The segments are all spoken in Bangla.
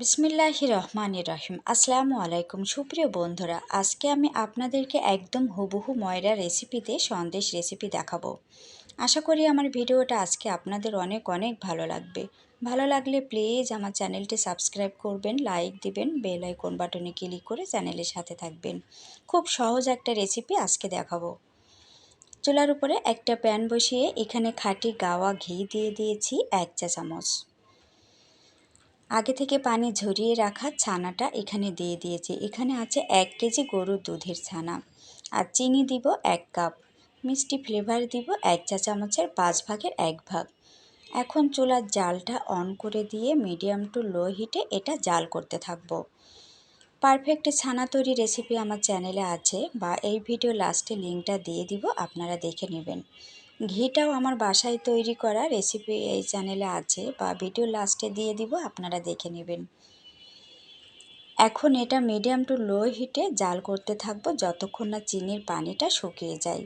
বিসমিল্লাহ রহমান রহিম আসসালামু আলাইকুম সুপ্রিয় বন্ধুরা, আজকে আমি আপনাদেরকে একদম হুবহু ময়রা রেসিপিতে সন্দেশ রেসিপি দেখাবো। আশা করি আমার ভিডিওটা আজকে আপনাদের অনেক অনেক ভালো লাগবে। ভালো লাগলে প্লিজ আমার চ্যানেলটি সাবস্ক্রাইব করবেন, লাইক দিবেন, বেল আইকন বাটনে ক্লিক করে চ্যানেলের সাথে থাকবেন। খুব সহজ একটা রেসিপি আজকে দেখাবো। চুলার উপরে একটা প্যান বসিয়ে এখানে খাঁটি গাওয়া ঘি দিয়ে দিয়েছি এক চা চামচ। আগে থেকে পানি ঝরিয়ে রাখা ছানাটা এখানে দিয়ে দিয়েছি। এখানে আছে এক কেজি গরুর দুধের ছানা। আর চিনি দিব এক কাপ। মিষ্টি ফ্লেভার দিব এক চা চামচের পাঁচ ভাগের এক ভাগ। এখন চুলার জালটা অন করে দিয়ে মিডিয়াম টু লো হিটে এটা জাল করতে থাকব। পারফেক্ট ছানা তৈরি রেসিপি আমার চ্যানেলে আছে বা এই ভিডিও লাস্টে লিঙ্কটা দিয়ে দিব, আপনারা দেখে নেবেন। ঘিটাও আমার বাসায় তৈরি করা রেসিপি এই চ্যানেলে আছে বা ভিডিও লাস্টে দিয়ে দিব, আপনারা দেখে নেবেন। এখন এটা মিডিয়াম টু লো হিটে জাল করতে থাকব যতক্ষণ না চিনির পানিটা শুকিয়ে যায়।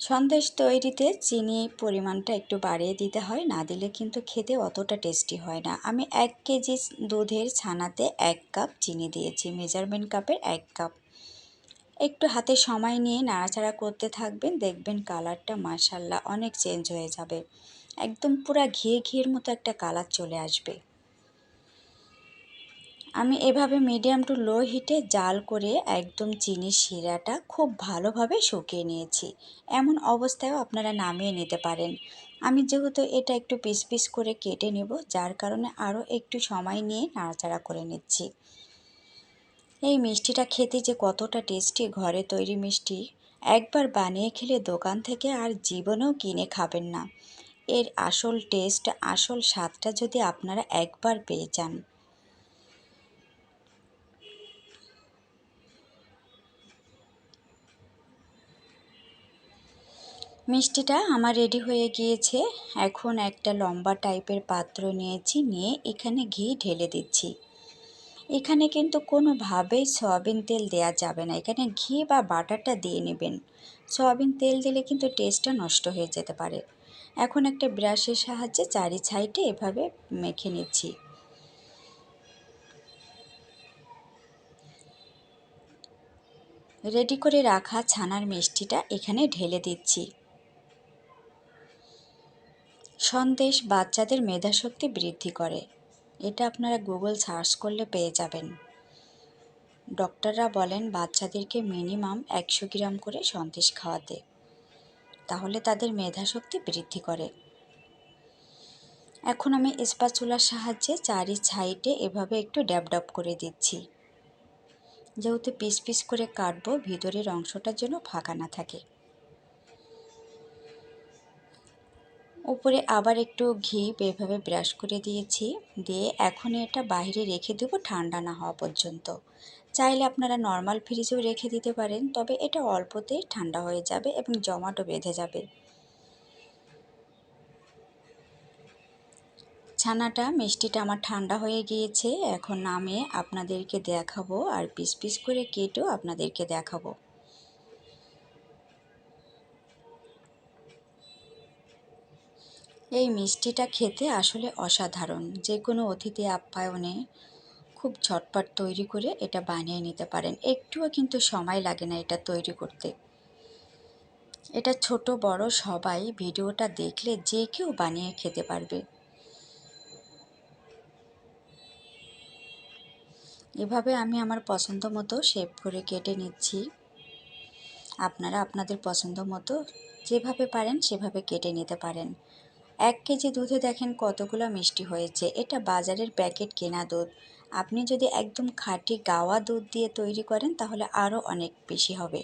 সন্দেশ তৈরিতে চিনি পরিমাণটা একটু বাড়িয়ে দিতে হয়, না দিলে কিন্তু খেতে অতটা টেস্টি হয় না। আমি এক কেজি দুধের ছানাতে এক কাপ চিনি দিয়েছি মেজারমেন্ট কাপের এক কাপ একটু হাতে সময় নিয়ে নাড়াচাড়া করতে থাকবেন, দেখবেন কালারটা মাশাল্লাহ অনেক চেঞ্জ হয়ে যাবে। একদম পুরা ঘিয়ে ঘিয়ের মতো একটা কালার চলে আসবে। আমি এভাবে মিডিয়াম টু লো হিটে জাল করে একদম চিনির শিরাটা খুব ভালোভাবে শুকিয়ে নিয়েছি। এমন অবস্থায়ও আপনারা নামিয়ে নিতে পারেন। আমি যেহেতু এটা একটু পিস পিস করে কেটে নেব, যার কারণে আরও একটু সময় নিয়ে নাড়াচাড়া করে নিচ্ছি। এই মিষ্টিটা খেতে যে কতটা টেস্টি ঘরে তৈরি মিষ্টি, একবার বানিয়ে খেলে দোকান থেকে আর জীবনেও কিনে খাবেন না। এর আসল টেস্ট, আসল স্বাদটা যদি আপনারা একবার পেয়ে যান। মিষ্টিটা আমার রেডি হয়ে গিয়েছে। এখন একটা লম্বা টাইপের পাত্র নিয়েছি, নিয়ে এখানে ঘি ঢেলে দিচ্ছি। এখানে কিন্তু কোনোভাবেই সয়াবিন তেল দেওয়া যাবে না। এখানে ঘি বা বাটারটা দিয়ে নেবেন। সয়াবিন তেল দিলে কিন্তু টেস্টটা নষ্ট হয়ে যেতে পারে। এখন একটা ব্রাশের সাহায্যে চারি সাইডে এভাবে মেখে নিচ্ছি। রেডি করে রাখা ছানার মিষ্টিটা এখানে ঢেলে দিচ্ছি। সন্দেশ বাচ্চাদের মেধাশক্তি বৃদ্ধি করে। এটা আপনারা গুগল সার্চ করলে পেয়ে যাবেন। ডক্টররা বলেন বাচ্চাদেরকে মিনিমাম একশো গ্রাম করে সন্দেশ খাওয়াতে, তাহলে তাদের মেধাশক্তি বৃদ্ধি করে। এখন আমি চুলার সাহায্যে চারি সাইডে এভাবে একটু ড্যাব ড্যাব করে দিচ্ছি। যেহেতু পিস পিস করে কাটবো, ভিতরের অংশটার জন্য ফাঁকা না থাকে। উপরে আবার একটু ঘি এভাবে ব্রাশ করে দিয়েছি। দিয়ে এখন এটা বাইরে রেখে দেবো ঠান্ডা না হওয়া পর্যন্ত। চাইলে আপনারা নর্মাল ফ্রিজেও রেখে দিতে পারেন, তবে এটা অল্পতেই ঠান্ডা হয়ে যাবে এবং জমাটো বেঁধে যাবে। ছানাটা, মিষ্টিটা আমার ঠান্ডা হয়ে গিয়েছে, এখন নামে আপনাদেরকে দেখাবো আর পিস পিস করে কেটেও আপনাদেরকে দেখাবো। এই মিষ্টিটা খেতে আসলে অসাধারণ। যে কোনো অতিথি আপ্যায়নে খুব ঝটপট তৈরি করে এটা বানিয়ে নিতে পারেন। একটুও কিন্তু সময় লাগে না এটা তৈরি করতে। এটা ছোট, বড় সবাই ভিডিওটা দেখলে যে কেউ বানিয়ে খেতে পারবে। এভাবে আমি আমার পছন্দ মতো শেপ করে কেটে নিচ্ছি। আপনারা আপনাদের পছন্দ মতো যেভাবে পারেন সেভাবে কেটে নিতে পারেন। এক কেজি দুধে দেখেন কতগুলো মিষ্টি হয়েছে। এটা বাজারের প্যাকেট কেনা দুধ। আপনি যদি একদম খাঁটি গাওয়া দুধ দিয়ে তৈরি করেন, তাহলে আরও অনেক বেশি হবে।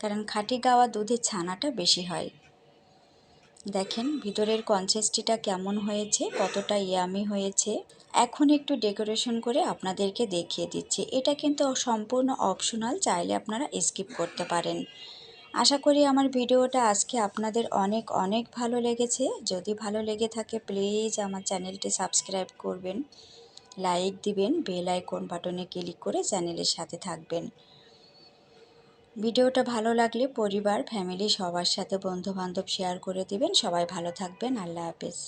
কারণ খাঁটি গাওয়া দুধের ছানাটা বেশি হয়। দেখেন ভিতরের কনসেস্টিটা কেমন হয়েছে, কতটা ইয়ামি হয়েছে। এখন একটু ডেকোরেশন করে আপনাদেরকে দেখিয়ে দিচ্ছি। এটা কিন্তু সম্পূর্ণ অপশনাল, চাইলে আপনারা স্কিপ করতে পারেন। আশা করি আমার ভিডিওটা আজকে আপনাদের অনেক অনেক ভালো লেগেছে। যদি ভালো লেগে থাকে প্লিজ আমার চ্যানেলটি সাবস্ক্রাইব করবেন লাইক দিবেন বেল আইকন বাটনে ক্লিক করে চ্যানেলের সাথে থাকবেন। ভিডিওটা ভালো লাগলে পরিবার ফ্যামিলি সবার সাথে বন্ধুবান্ধব শেয়ার করে দিবেন। সবাই ভালো থাকবেন। আল্লাহ হাফেজ।